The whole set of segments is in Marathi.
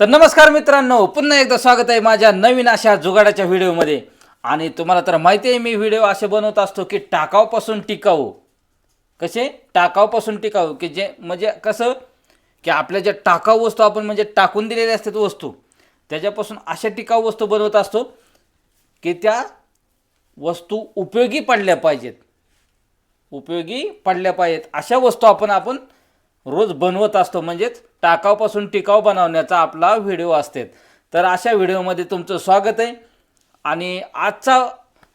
तर नमस्कार मित्रांनो पुन्हा एकदा स्वागत आहे माझ्या नवीन अशा जुगाडाच्या व्हिडिओमध्ये. आणि तुम्हाला तर माहिती आहे मी व्हिडिओ असे बनवत असतो की टाकावपासून टिकाऊ. कसे? टाकावपासून टिकाऊ. की जे म्हणजे कसं? की आपल्या ज्या टाकाऊ वस्तू आपण म्हणजे टाकून दिलेल्या असतात वस्तू त्याच्यापासून अशा टिकाऊ वस्तू बनवत असतो की त्या वस्तू उपयोगी पडल्या पाहिजेत. उपयोगी पडल्या पाहिजेत. अशा वस्तू आपण आपण रोज बनवत असतो म्हणजेच टाकावपासून टिकाव बनवण्याचा आपला व्हिडिओ असते. तर अशा व्हिडिओमध्ये तुमचं स्वागत आहे. आणि आजचा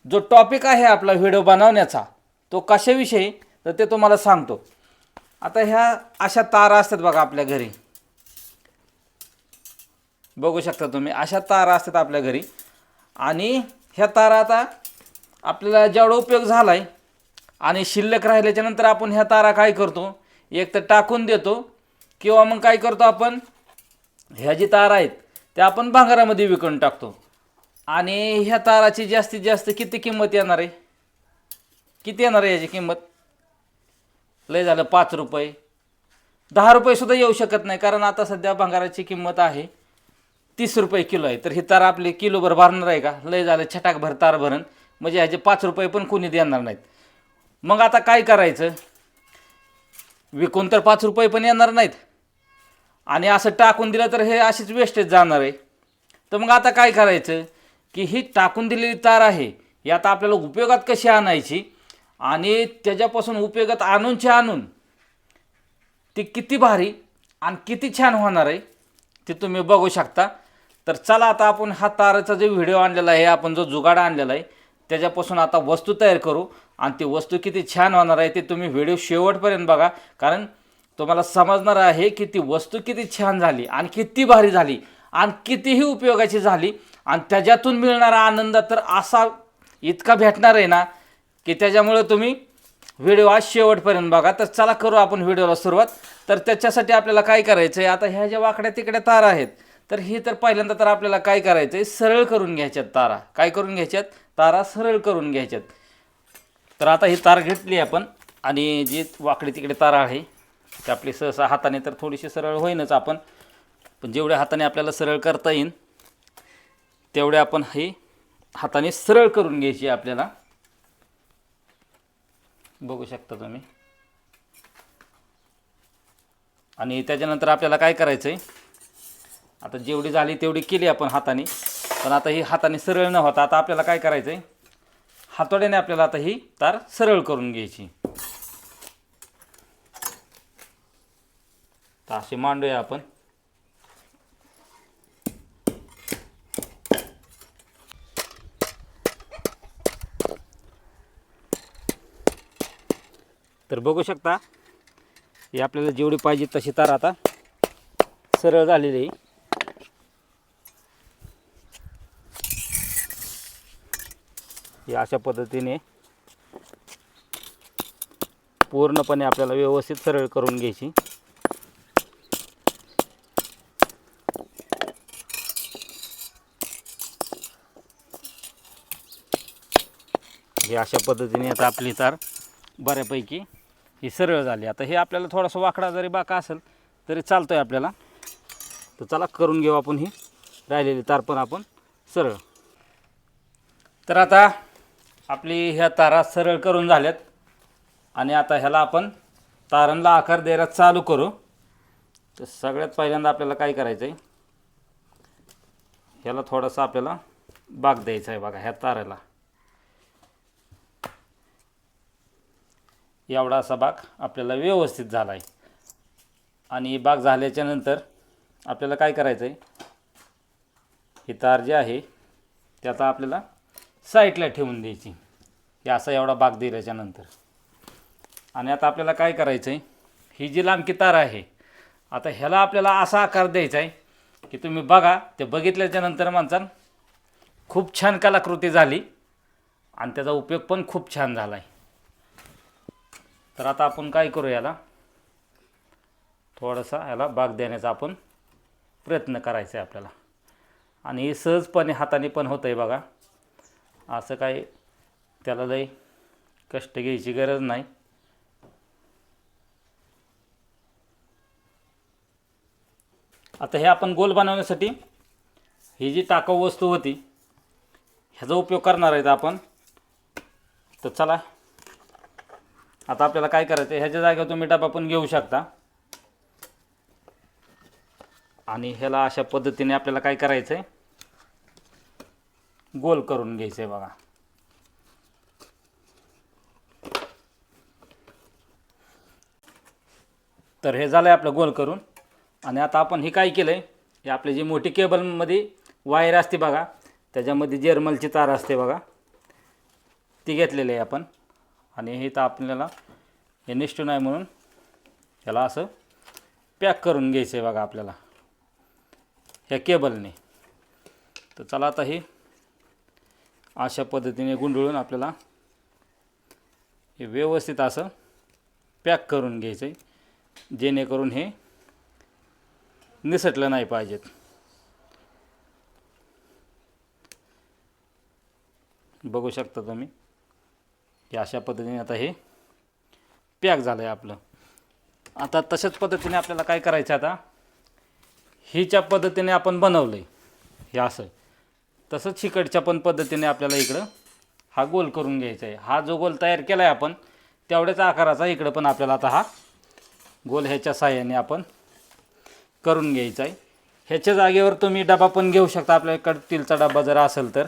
जो टॉपिक आहे आपला व्हिडिओ बनवण्याचा तो कशाविषयी तर ते तुम्हाला सांगतो. आता ह्या अशा तारा असतात बघा आपल्या घरी. बघू शकता तुम्ही अशा तारा असतात आपल्या घरी. आणि ह्या तारा आता आपल्याला जेवढा उपयोग झाला आहे आणि शिल्लक राहिल्याच्यानंतर आपण ह्या तारा काय करतो? एक तर टाकून देतो. किंवा मग काय करतो आपण? ह्या जी तारा आहेत त्या आपण भांगारामध्ये विकून टाकतो. आणि ह्या ताराची जास्तीत जास्त किती किंमत येणार आहे? किती येणार आहे याची किंमत? लय झालं पाच रुपये. दहा रुपयेसुद्धा येऊ शकत नाही कारण आता सध्या भांगाराची किंमत आहे तीस रुपये किलो आहे. तर ही तार आपली किलोभर भरणार आहे का? लय झालं छटाकभर तार भरण. म्हणजे ह्याचे पाच रुपये पण कोणी देणार नाहीत. मग आता काय करायचं? विकून तर पाच रुपये पण येणार नाहीत. आणि असं टाकून दिलं तर हे अशीच वेस्टेज जाणार आहे. तर मग आता काय करायचं? की ही टाकून दिलेली तार आहे ही आता आपल्याला उपयोगात कशी आणायची? आणि त्याच्यापासून उपयोगात आणूनची आणून ती किती भारी आणि किती छान होणार आहे ते तुम्ही बघू शकता. तर चला आता आपण हा ताराचा जो व्हिडिओ आणलेला आहे आपण जो जुगाड आणलेला आहे त्याच्यापासून आता वस्तू तयार करू. आणि ती वस्तू किती छान होणार आहे ते तुम्ही व्हिडिओ शेवटपर्यंत बघा. कारण तुम्हाला समजणार आहे की ती वस्तू किती छान झाली आणि किती भारी झाली आणि कितीही उपयोगाची झाली आणि त्याच्यातून मिळणारा आनंद तर असा इतका भेटणार आहे ना की त्याच्यामुळे तुम्ही व्हिडिओ आज शेवटपर्यंत बघा. तर चला करू आपण व्हिडिओला सुरुवात. तर त्याच्यासाठी आपल्याला काय करायचं आहे आता ह्या ज्या वाकड्या तिकड्या तारा आहेत तर ही तर पहिल्यांदा तर आपल्याला काय करायचं आहे सरळ करून घ्यायच्यात तारा. काय करून घ्यायच्यात? तारा सरळ करून घ्यायच्यात. तर आता ही तार घेतली आपण आणि जी वाकडी तिकडे तारा आहे ती आपली सहसा हाताने तर थोडीशी सरळ होईनच आपण पण जेवढ्या हाताने आपल्याला सरळ करता येईल तेवढे आपण ही हाताने सरळ करून घ्यायची आहे आपल्याला. बघू शकता तुम्ही. आणि त्याच्यानंतर आपल्याला काय करायचं आहे आता जेवढी झाली तेवढी केली आपण हाताने. पण आता ही हाताने सरळ न होता आता आपल्याला काय करायचं आहे हातोड्याने आपल्याला आता ही तार सरळ करून घ्यायची. तर अशी मांडूया आपण. तर बघू शकता हे आपल्याला जेवढी पाहिजे तशी तार आता सरळ झालेली आहे. म्हणजे अशा पद्धतीने पूर्णपणे आपल्याला व्यवस्थित सरळ करून घ्यायची. हे अशा पद्धतीने आता आपली तार बऱ्यापैकी ही सरळ झाली. आता हे आपल्याला थोडासा वाकडा जरी बाका असेल तरी चालतो आहे आपल्याला. तर चला करून घेऊ आपण ही राहिलेली तार पण आपण सरळ. तर आता आपली ह्या तारा सरळ करून झाल्यात. आणि आता ह्याला आपण तारांना आकार द्यायला चालू करू. तर सगळ्यात पहिल्यांदा आपल्याला काय करायचं आहे ह्याला थोडासा आपल्याला बाग द्यायचा आहे बघा ह्या ताराला. एवढा असा बाग आपल्याला व्यवस्थित झाला आहे आणि बाग झाल्याच्यानंतर आपल्याला काय करायचं आहे ही तार जी आहे ते आता आपल्याला साईडला ठेवून द्यायची. हे असा एवढा भाग दिल्याच्या याच्यानंतर आणि आता आपल्याला काय करायचं आहे ही जी लांबकी तार आहे आता ह्याला आपल्याला असा आकार द्यायचा आहे की तुम्ही बघा ते बघितल्याच्या नंतर खूप छान कलाकृती झाली आणि त्याचा उपयोग पण खूप छान झाला आहे तर आता आपण काय करू याला? थोडासा याला बाग देण्याचा आपण प्रयत्न करायचा आहे आपल्याला. आणि हे सहजपणे हाताने पण होतं आहे बघा. असं काही त्याला लई कष्ट घ्यायची गरज नाही. आता हे आपण गोल बनवण्यासाठी ही जी टाकाऊ वस्तू होती ह्याचा उपयोग करणार आहेत आपण. तर चला आता आपल्याला काय करायचं आहे ह्याच्या जागेवर तुम्ही डबा पण घेऊ शकता. आणि ह्याला अशा पद्धतीने आपल्याला काय करायचं आहे गोल करून घ्यायचं आहे बघा. तर हे झालं आहे आपलं गोल करून. आणि आता आपण हे काय केलं आहे हे आपली जी मोठी केबलमध्ये वायर असते बघा त्याच्यामध्ये जर्मलची तार असते बघा. ती घेतलेली आहे आपण. आणि हे तर आपल्याला हे निष्ठून आहे म्हणून ह्याला असं पॅक करून घ्यायचं आहे बघा आपल्याला ह्या केबलने. तर चला आता हे अशा पद्धतीने गुंडळून आपल्याला हे व्यवस्थित असं पॅक करून घ्यायचं आहे जेणेकरून हे निसटलं नाही पाहिजेत. बघू शकता तुम्ही की अशा पद्धतीने आता हे पॅक झालं आहे आपलं. आता तशाच पद्धतीने आपल्याला काय करायचं आता? हिच्या पद्धतीने आपण बनवलं आहे हे असं. तसंच शिकडच्या पण पद्धतीने आपल्याला इकडं हा गोल करून घ्यायचा आहे हा जो गोल तयार केला आहे आपण तेवढ्याच आकाराचा इकडं पण आपल्याला आता हा गोल ह्याच्या साह्याने आपण करून घ्यायचा आहे ह्याच्या जागेवर तुम्ही डबा पण घेऊ शकता. आपल्याकडे तिलचा डबा जर असेल तर.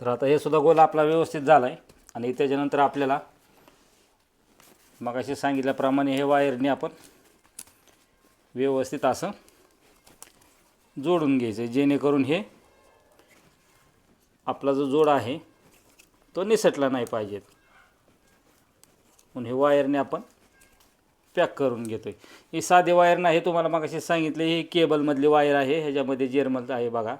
तर आता हे सुद्धा गोल आपला व्यवस्थित झाला आहे आणि त्याच्यानंतर आपल्याला मग अशी सांगितल्याप्रमाणे हे वायरने आपण व्यवस्थित असं जोडून घ्यायचं आहे. जेणेकरून हे आपला जो जोड आहे तो निसटला नाही पाहिजेत. म्हणून हे वायरने आपण पॅक करून घेतो आहे ही साधी वायर नाही तुम्हाला मगाशी सांगितले ही केबलमधली वायर आहे ह्याच्यामध्ये जेरमल आहे बघा.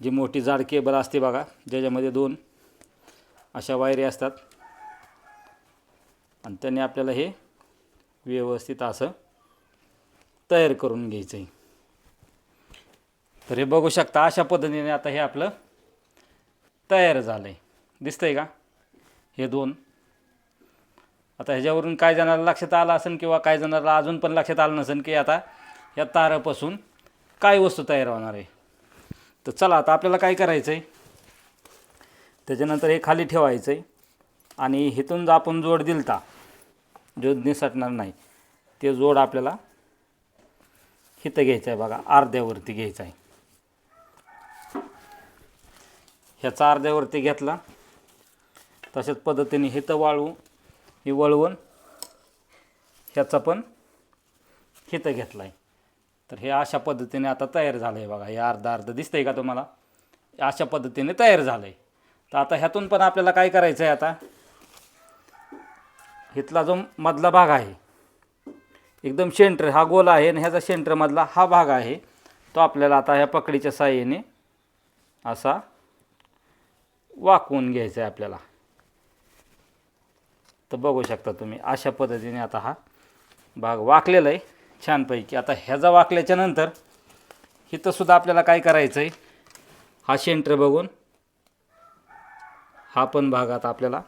जी मोठी जाड केबल असते बघा ज्याच्यामध्ये दोन अशा वायरी असतात. आणि त्याने आपल्याला हे व्यवस्थित असं तयार करून घ्यायचं आहे तर हे बघू शकता अशा पद्धतीने आता हे आपलं तयार झालं आहे दिसतंय का? हे दोन. आता ह्याच्यावरून काय जणाला लक्षात आलं असेल किंवा काय जणाला अजून पण लक्षात आलं नसेल की आता या तारापासून काय वस्तू तयार होणार आहे? तर चला आता आपल्याला काय करायचं आहे त्याच्यानंतर हे खाली ठेवायचं आहे आणि इथून जो आपण जोड दिलता जो निसटणार नाही ते जोड आपल्याला इथं घ्यायचं आहे बघा अर्ध्यावरती घ्यायचं आहे ह्याचा अर्ध्यावरती घेतला. तशाच पद्धतीने हिथं वाळू ही वळवून ह्याचा पण हिथं घेतला आहे तर हे अशा पद्धतीने आता तयार झालं आहे बघा. हे अर्धा अर्ध दिसतं आहे का तुम्हाला? अशा पद्धतीने तयार झालं आहे तर आता ह्यातून पण आपल्याला काय करायचं आहे आता? इथला जो मधला भाग आहे एकदम सेंटर हा गोल आहे आणि ह्याचा सेंटरमधला हा भाग आहे. तो आपल्याला आता ह्या पकडीच्या साह्याने असा वाकवून घ्यायचं आहे आपल्याला. तर बघू शकता तुम्ही अशा पद्धतीने आता हा भाग वाकलेला आहे छानपैकी. आता ह्याचा वाकल्याच्या नंतर इथंसुद्धा आपल्याला काय करायचं आहे हा सेंटर बघून हा पण भाग आता आपल्याला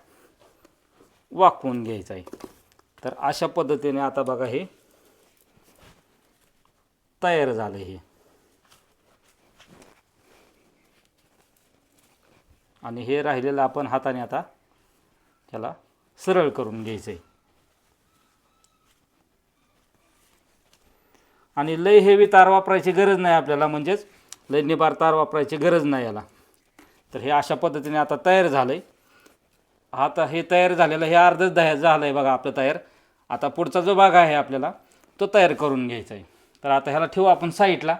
वाकवून घ्यायचा आहे तर अशा पद्धतीने आता बघा हे तयार झालं हे. आणि हे राहिलेलं आपण हाताने आता त्याला सरळ करून घ्यायचं आहे आणि लय हेवी तार वापरायची गरज नाही आपल्याला म्हणजेच लय निबार तार वापरायची गरज नाही याला. तर हे अशा पद्धतीने आता तयार झालं आहे आता हे तयार झालेलं हे अर्धच दह्या झालं आहे बघा आपलं तयार. आता पुढचा जो भाग आहे आपल्याला तो तयार करून घ्यायचा आहे तर आता ह्याला ठेवू आपण साईडला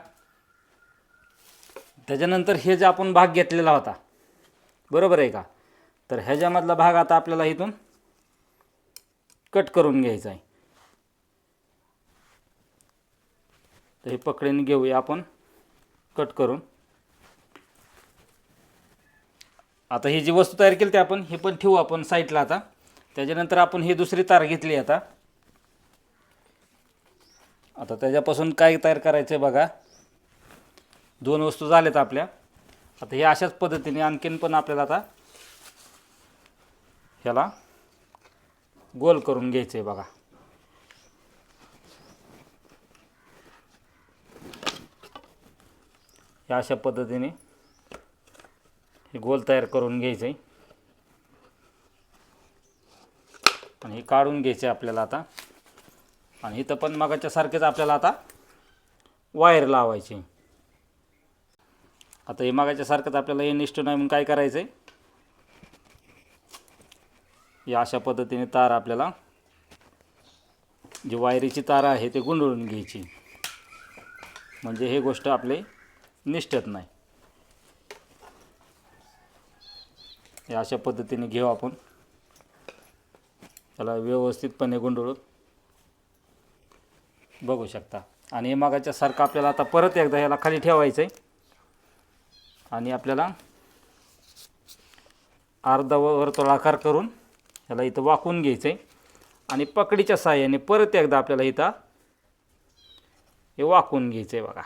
त्याच्यानंतर हे जे आपण भाग घेतलेला होता बरोबर आहे का? तर ह्याच्यामधला भाग आता आपल्याला इथून कट करून घ्यायचा आहे. तर हे पकडीने घेऊया आपण कट करून. आता ही जी वस्तू तयार केली ती आपण हे पण ठेवू आपण साईडला आता. त्याच्यानंतर आपण ही दुसरी तार घेतली आता. आता त्याच्यापासून काय तयार करायचं आहे बघा. दोन वस्तू झाल्यात आपल्या. आता हे अशाच पद्धतीने आणखीन पण आपल्याला आता ह्याला गोल करून घ्यायचं आहे बघा. या अशा पद्धतीने हे गोल तयार करून घ्यायचं आहे आणि हे काढून घ्यायचे आपल्याला आता. आणि इथं पण मगाच्यासारखेच आपल्याला आता वायर लावायची. आता हे मागाच्यासारखंच आपल्याला हे निष्ठ नाही म्हणून काय करायचं आहे या अशा पद्धतीने तार आपल्याला जी वायरीची तार आहे ते गुंडळून घ्यायची. म्हणजे हे गोष्ट आपले निष्ठत नाही. या अशा पद्धतीने घेऊ आपण. त्याला व्यवस्थितपणे गुंडळून बघू शकता. आणि हे मागाच्यासारखं आपल्याला आता परत एकदा याला खाली ठेवायचं आहे आणि आपल्याला अर्धा वर्तुळाकार करून याला इथं वाकून घ्यायचं आहे आणि पकडीच्या साहाय्याने परत एकदा आपल्याला इथं हे वाकून घ्यायचं आहे बघा.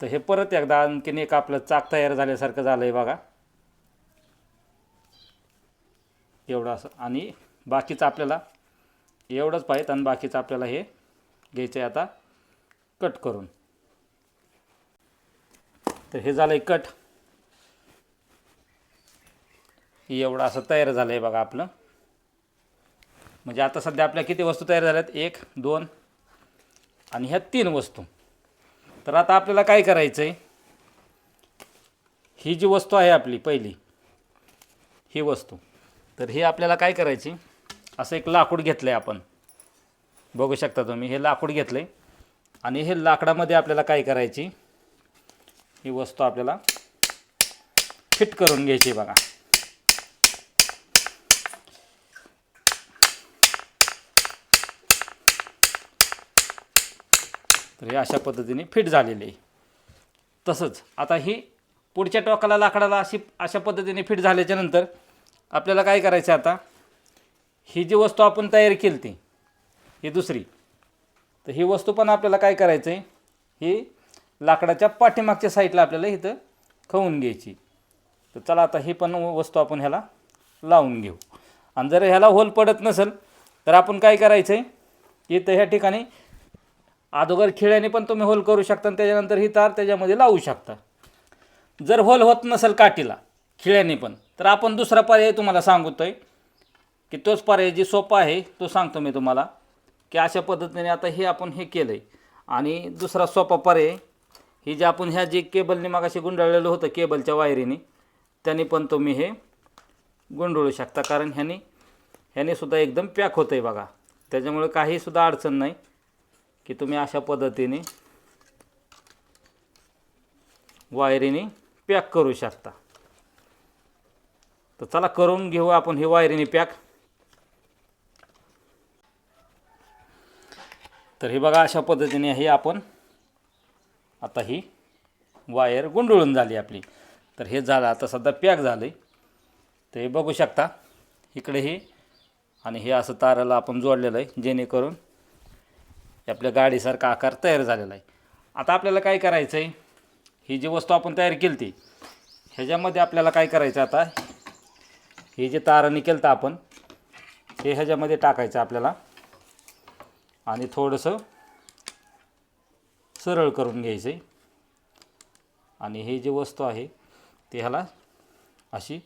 तर हे परत एकदा आणखीन एक आपलं चाक तयार झाल्यासारखं झालं आहे बघा. एवढं असं. आणि बाकीचं आपल्याला एवढंच पाहिजे आणि बाकीचं आपल्याला हे घ्यायचं आहे आता कट करून. तर हे झालं आहे कट एवढं असं तयार झालं आहे बघा आपलं. म्हणजे आता सध्या आपल्या किती वस्तू तयार झाल्यात? एक दोन आणि ह्या तीन वस्तू. तर आता आपल्याला काय करायचं आहे ही जी वस्तू आहे आपली पहिली ही वस्तू. तर ही आपल्याला काय करायची? असं एक लाकूड घेतलं आहे आपण. बघू शकता तुम्ही हे लाकूड घेतलं आहे आणि हे लाकडामध्ये आपल्याला काय करायची? ही वस्तू आपल्याला फिट करून घ्यायची बघा. तर हे अशा पद्धतीने फिट झालेले आहे. तसंच आता ही पुढच्या टोकाला लाकडाला अशी अशा पद्धतीने फिट झाल्याच्यानंतर आपल्याला काय करायचं आता? ही जी वस्तू आपण तयार केली ती ही दुसरी. तर ही वस्तू पण आपल्याला काय करायचं आहे ही लाकडाच्या पाठीमागच्या साईडला आपल्याला इथं खवून घ्यायची. तर चला आता ही पण वस्तू आपण ह्याला लावून घेऊ. आणि जर ह्याला होल पडत नसेल तर आपण काय करायचं आहे इथं ह्या ठिकाणी अगोदर खिळ्याने पण तुम्ही होल करू शकता आणि त्याच्यानंतर ही तार त्याच्यामध्ये लावू शकता. जर होल होत नसेल काठीला खिळ्याने पण तर आपण दुसरा पर्याय तुम्हाला सांगतोय की तोच पर्याय जी सोपा आहे तो सांगतो मी तुम्हाला की अशा पद्धतीने आता हे आपण हे केलं आहे आणि दुसरा सोपा पर्याय ही जे आपण ह्या जे केबलने मागाशी गुंडाळलेलं होतं केबलच्या वायरीने त्याने पण तुम्ही हे गुंडळू शकता. कारण ह्याने ह्याने सुद्धा एकदम पॅक होतं आहे बघा. त्याच्यामुळे काहीसुद्धा अडचण नाही की तुम्ही अशा पद्धतीने वायरीने पॅक करू शकता. तर चला करून घेऊ आपण ही वायरीने पॅक. तर हे बघा अशा पद्धतीने हे आपण आता ही वायर गुंडळून झाली आपली. तर हे झालं आता सध्या पॅक झालं आहे तर हे बघू शकता. इकडे हे आणि हे असं ताराला आपण जोडलेलं आहे जेणेकरून आपल्या गाडीसारखा आकार तयार झालेला आहे. आता आपल्याला काय करायचं आहे ही जी वस्तू आपण तयार केली ती ह्याच्यामध्ये आपल्याला काय करायचं आता? हे जे ताराने केलं आपण हे ह्याच्यामध्ये टाकायचं आपल्याला. आणि थोडंसं सरळ करून घ्यायचं. आहे आणि हे जे वस्तू आहे ते ह्याला अशी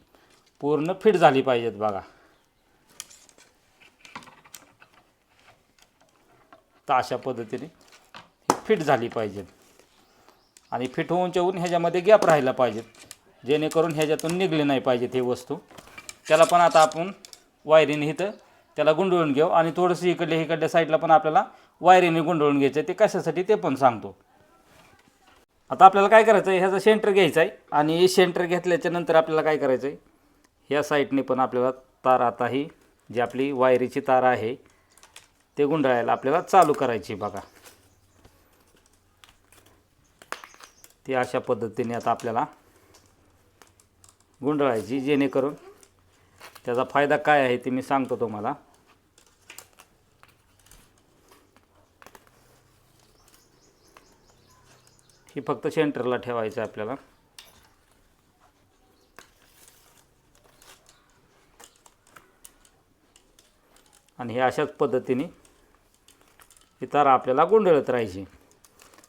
पूर्ण फिट झाली पाहिजेत बघा. तर अशा पद्धतीने फिट झाली पाहिजेत आणि फिट होऊनच्या होऊन ह्याच्यामध्ये गॅप राहायला पाहिजेत जेणेकरून ह्याच्यातून निघले नाही पाहिजेत हे वस्तू. त्याला पण आता आपण वायरीने इथं त्याला गुंडळून घेऊ. आणि थोडंसं इकडल्या इकडल्या साईडला पण आपल्याला वायरीने गुंडळून घ्यायचं आहे ते कशासाठी ते पण सांगतो. आता आपल्याला काय करायचं आहे ह्याचा सेंटर घ्यायचा आहे आणि सेंटर घेतल्याच्या नंतर आपल्याला काय करायचं आहे ह्या साईडने पण आपल्याला तार आता ही जी आपली वायरीची तार आहे ते गुंडाळायला आपल्याला चालू करायची बघा. ती अशा पद्धतीने आता आपल्याला गुंडाळायची जेणेकरून त्याचा फायदा काय आहे ते मी सांगतो तुम्हाला. ही फक्त सेंटरला ठेवायचं आहे आपल्याला. आणि हे अशाच पद्धतीने ही तार आपल्याला गुंडळत राहायची.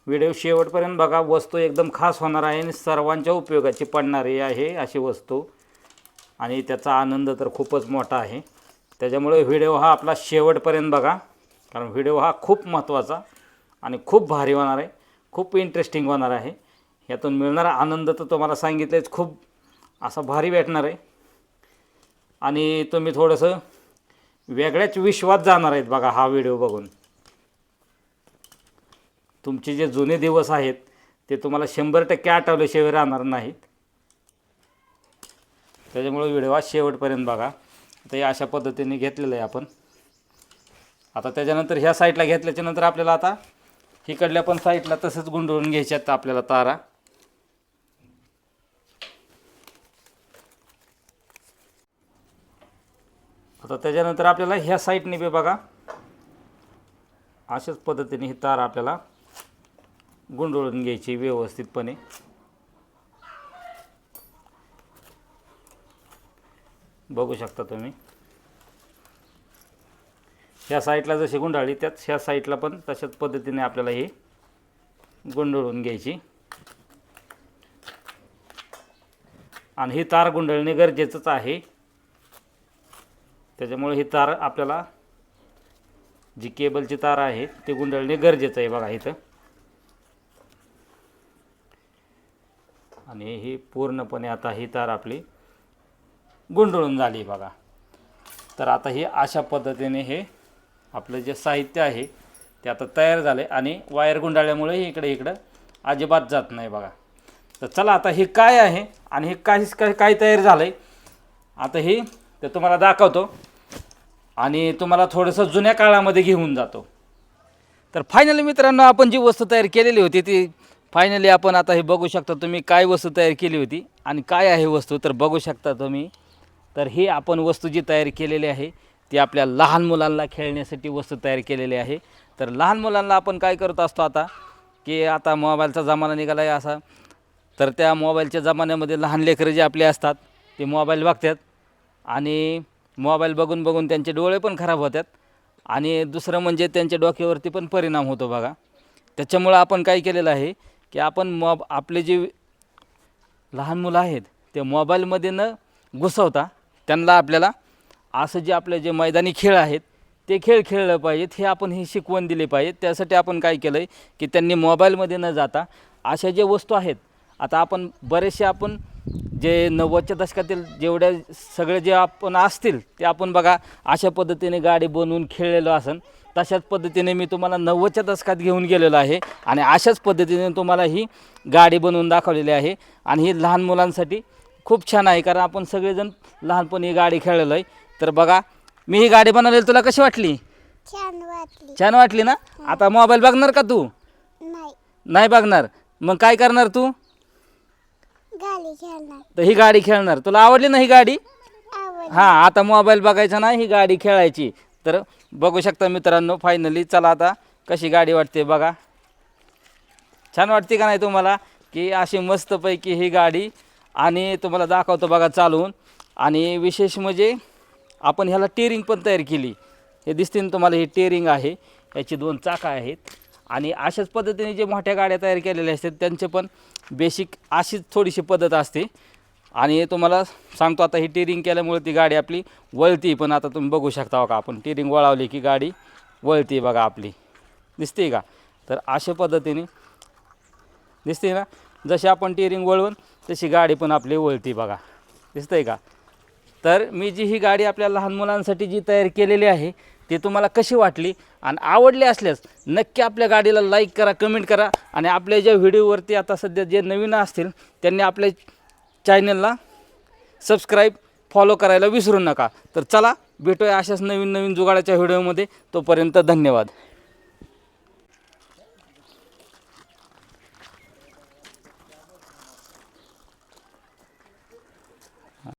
व्हिडिओ शेवटपर्यंत बघा वस्तू एकदम खास होणार आहे आणि सर्वांच्या उपयोगाची पडणारी आहे अशी वस्तू. आणि त्याचा आनंद तर खूपच मोठा आहे. त्याच्यामुळे व्हिडिओ हा आपला शेवटपर्यंत बघा कारण व्हिडिओ हा खूप महत्त्वाचा आणि खूप भारी होणार आहे. खूप इंटरेस्टिंग होणार आहे. यातून मिळणारा आनंद तर तुम्हाला सांगितलेच खूप असा भारी भेटणार आहे. आणि तुम्ही थोडंसं वेगळ्याच विश्वात जाणार आहेत बघा हा व्हिडिओ बघून. तुमचे जे जुने दिवस आहेत ते तुम्हाला शंभर टक्के आठवल्याशिवाय राहणार नाहीत. त्याच्यामुळे व्हिडिओ हा शेवटपर्यंत बघा. आता हे अशा पद्धतीने घेतलेलं आहे आपण. आता त्याच्यानंतर ह्या साईडला घेतल्याच्यानंतर आपल्याला आता इकडल्या पण साईडला तसंच गुंडळून घ्यायच्यात आपल्याला तारा. आता त्याच्यानंतर आपल्याला ह्या साईडने बी बघा. अशाच पद्धतीने ही तार आपल्याला गुंडळून घ्यायची व्यवस्थितपणे. बघू शकता तुम्ही. ह्या साईडला जशी गुंडाळली त्याच ह्या साईडला पण तशाच पद्धतीने आपल्याला ही गुंडळून घ्यायची. आणि ही तार गुंडळणे गरजेचंच आहे. त्याच्यामुळे ही तार आपल्याला जी केबलची तार आहे ती गुंडळणे गरजेचं आहे बघा इथं. आणि ही पूर्णपणे आता ही तार आपली गुंडळून झाली बघा. तर आता ही अशा पद्धतीने हे आपलं जे साहित्य आहे ते आता तयार झालं आहे आणि वायर गुंडाळल्यामुळे इकडे इकडं अजिबात जात नाही बघा. तर चला आता हे काय आहे आणि हे काय काय काय तयार झालं आहे आता हे ते तुम्हाला दाखवतो आणि तुम्हाला थोडंसं जुन्या काळामध्ये घेऊन जातो. तर फायनली मित्रांनो आपण जी वस्तू तयार केलेली होती ती फायनली आपण आता हे बघू शकता तुम्ही काय वस्तू तयार केली होती आणि काय आहे वस्तू तर बघू शकता तुम्ही. तर ही आपण वस्तू जी तयार केलेली आहे ती आपल्या लहान मुलांना खेळण्यासाठी वस्तू तयार केलेली आहे. तर लहान मुलांना आपण काय करत असतो आता? की आता मोबाईलचा जमाना निघाला आहे असा. तर त्या मोबाईलच्या जमान्यामध्ये लहान लेकरं जे आपले असतात ते मोबाईल बघतात आणि मोबाईल बघून बघून त्यांचे डोळे पण खराब होतात आणि दुसरं म्हणजे त्यांच्या डोक्यावरती पण परिणाम होतो बघा. त्याच्यामुळं आपण काय केलेलं आहे की आपण मॉब आपले जे लहान मुलं आहेत ते मोबाईलमध्ये न घुसवता त्यांना आपल्याला असं जे आपले जे मैदानी खेळ आहेत ते खेळ खेळलं पाहिजेत हे आपण हे शिकवण दिले पाहिजेत. त्यासाठी आपण काय केलं आहे की त्यांनी मोबाईलमध्ये न जाता अशा जे वस्तू आहेत आता आपण बरेचसे आपण जे नव्वदच्या दशकातील जेवढ्या सगळे जे आपण असतील ते आपण बघा अशा पद्धतीने गाडी बनवून खेळलेलो असन तशाच पद्धतीने मी तुम्हाला नव्वदच्या दशकात घेऊन गेलेलो आहे आणि अशाच पद्धतीने तुम्हाला ही गाडी बनवून दाखवलेली आहे. आणि ही लहान मुलांसाठी खूप छान आहे कारण आपण सगळेजण लहानपणी गाडी खेळलेलो आहे. तर बघा मी ही गाडी बनवलेली तुला कशी वाटली? छान वाटली. छान वाटली ना? आता मोबाईल बघणार का तू? नाही. नाही बघणार. मग काय करणार तू? गाडी खेळणार. तर ही गाडी खेळणार. तुला आवडली ना ही गाडी? आवड हां आता मोबाईल बघायचा नाही ही गाडी खेळायची. तर बघू शकता मित्रांनो फायनली चला आता कशी गाडी वाटते बघा. छान वाटते का नाही तुम्हाला? की अशी मस्तपैकी ही गाडी आणि तुम्हाला दाखवतो बघा चालवून आणि विशेष म्हणजे आपण ह्याला टेरिंग पण तयार केली. हे दिसते ना तुम्हाला ही टेरिंग आहे. याची दोन चाकं आहेत. आणि अशाच पद्धतीने जे मोठ्या गाड्या तयार केलेल्या असतात त्यांचे पण बेसिक अशीच थोडीशी पद्धत असते. आणि तुम्हाला सांगतो आता ही टेरिंग केल्यामुळे ती गाडी आपली वळती. पण आता तुम्ही बघू शकता का आपण टेरिंग वळवली की गाडी वळती बघा आपली. दिसते का? तर अशा पद्धतीने दिसते ना? जशी आपण टेरिंग वळवून तशी गाडी पण आपली वळती बघा. दिसतंय का? तर मी जी ही गाडी आपल्या लहान मुलांसाठी जी तयार केलेली आहे ती तुम्हाला कशी वाटली? आणि आवडली असल्यास नक्की आपल्या गाडीला लाईक करा कमेंट करा. आणि आपल्या ज्या व्हिडिओवरती आता सध्या जे नवीन असतील त्यांनी आपल्या चॅनलला सबस्क्राईब फॉलो करायला विसरू नका. तर चला भेटूया अशाच नवीन नवीन जुगाडाच्या व्हिडिओमध्ये. तोपर्यंत धन्यवाद.